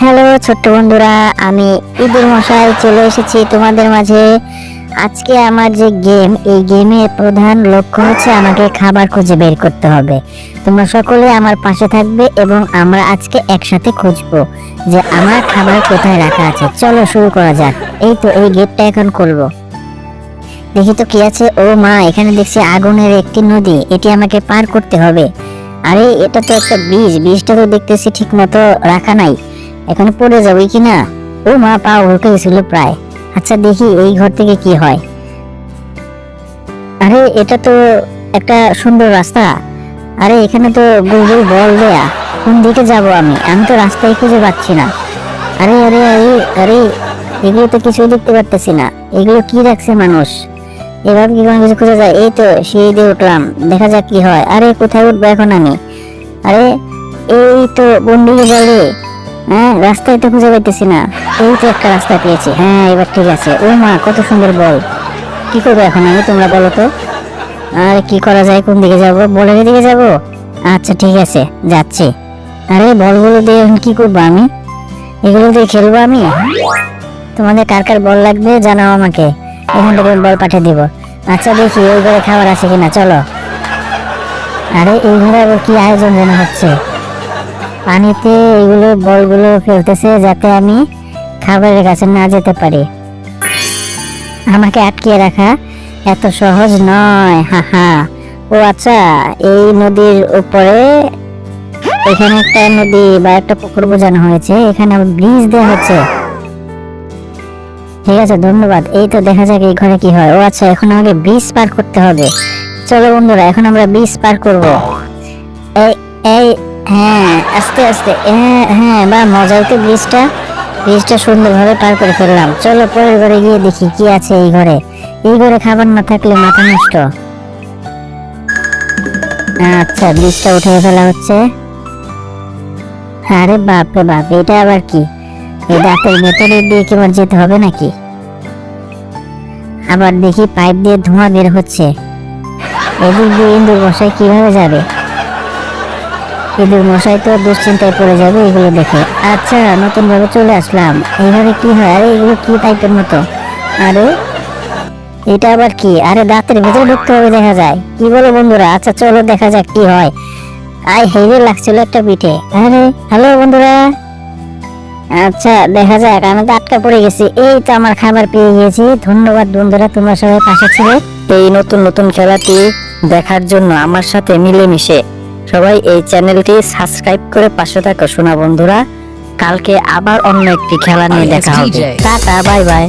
Hello, ছোট্ট বন্ধুরা, আমি ঈদুল মশাই চলে এসেছি তোমাদের মাঝে। আজকে আমার যে গেম, এই গেমের প্রধান লক্ষ্য হচ্ছে আমাকে খাবার খুঁজে বের করতে হবে। তোমরা সকলে আমার পাশে থাকবে এবং আমরা আজকে একসাথে খুঁজবো যে আমার খাবার কোথায় রাখা আছে। চলো শুরু করা যাক। এই তো, এই গেটটা এখন করব দেখি তো কি আছে। ও মা, এখানে দেখছি আগুনের একটি নদী। এটি আমাকে পার করতে হবে। আরে, এটা তো একটা বীজ বীজটা তো দেখতেছি ঠিক মতো রাখা নাই। এখানে পড়ে যাবে কি না? ও মা, পা উল্টে গেছিল প্রায়। আচ্ছা দেখি এই ঘর থেকে কি হয়। আরে, এটা তো একটা সুন্দর রাস্তা। আরে, এখানে তো গোল গোল বল দেয়া। কোন দিকে যাব আমি? আমি তো রাস্তায় খুঁজে পাচ্ছি না। আরে আরে আরে আরে, এগুলো তো কিছুই দেখতে পারতেছি না। এগুলো কি রাখছে মানুষ? এভাবে কি কোনো কিছু খুঁজে যায়? এই তো, সিঁড়ি দিয়ে উঠলাম। দেখা যাক কি হয়। আরে, কোথায় উঠবো এখন আমি? আরে, এই তো বন্দিকে বলে হ্যাঁ রাস্তায় তো খুঁজে পাইতেছি না। এই তো একটা রাস্তা পেয়েছি। হ্যাঁ এবার ঠিক আছে। ও মা, কত সুন্দর বল। কি করব এখন আমি, তোমরা বলো তো? আর, কি করা যায়? কোন দিকে যাব? বলের দিকে যাব? আচ্ছা ঠিক আছে, যাচ্ছি। আরে, বলগুলো দিয়ে এখন কি করব আমি? এগুলো দিয়ে খেলব আমি? তোমাদের কার কার বল লাগবে, জানাও আমাকে। এখান থেকে বল পাঠিয়ে দিব। আচ্ছা দেখি, ওই ঘরে খাবার আছে কিনা? চলো। আরে, এই ঘরে আবার কি আয়োজন যেন হচ্ছে? পানিতে এগুলো বলগুলো ফেলতেছে যাতে আমি খাবারের কাছে না যেতে পারি। আমাকে আটকিয়ে রাখা এত সহজ নয় হা হা ও আচ্ছা এই নদীর উপরে এখানে একটা নদী বা একটা পুকুর বোঝানো হয়েছে, এখানে ব্রিজ দেওয়া হচ্ছে। ঠিক আছে, ধন্যবাদ। এই তো দেখা যাক এই ঘরে কি হয়। ও আচ্ছা এখন আমাকে ব্রিজ পার করতে হবে। চলো বন্ধুরা, এখন আমরা ব্রিজ পার করব। এই এই হ্যাঁ আস্তে আস্তে। হ্যাঁ হ্যাঁ বা মজাই তো ব্রিজটা ব্রিজটা সুন্দরভাবে পার করে ফেললাম। চলো, পরের ঘরে গিয়ে দেখি কি আছে এই ঘরে। এই ঘরে খাবার না থাকলে মাথা নষ্ট। আচ্ছা ব্রিজটা উঠে ফেলা হচ্ছে। আরে বাপ রে বাপ, এটা আবার কি? এই দাঁতের ভেতরে দিয়ে কি আবার যেতে হবে নাকি? আবার দেখি পাইপ দিয়ে ধোঁয়া বের হচ্ছে। এদিক দিয়ে ইন্দুর বসায় কীভাবে যাবে? ইঁদুর মশাই তো দুশ্চিন্তায় পড়ে যাবে, এগুলো দেখে। আচ্ছা নতুন ভাবে চলে আসলাম। এইভাবে কি হয়? আরে, এগুলো কি টাইপের মতো? আরে, এটা আবার কি? আরে, দাঁতের ভেতরে ঢুকতে হবে দেখা যায়। কি বলো বন্ধুরা? আচ্ছা চলো দেখা যাক কি হয়। আই হেভি লাগছিল একটা পিঠে। আরে হ্যালো বন্ধুরা। আচ্ছা দেখা যাক, আমি তো আটকা পড়ে গেছি। এই তো আমার খাবার পেয়ে গেছি ধন্যবাদ বন্ধুরা, তোমরা সবাই পাশে ছিলে। এই নতুন নতুন খেলাটি দেখার জন্য আমার সাথে মিলেমিশে। সবাই এই চ্যানেলটি সাবস্ক্রাইব করে পাশে থাকো শোনা বন্ধুরা। কালকে আবার অন্য একটি খেলা নিয়ে দেখা হবে। Tata bye bye.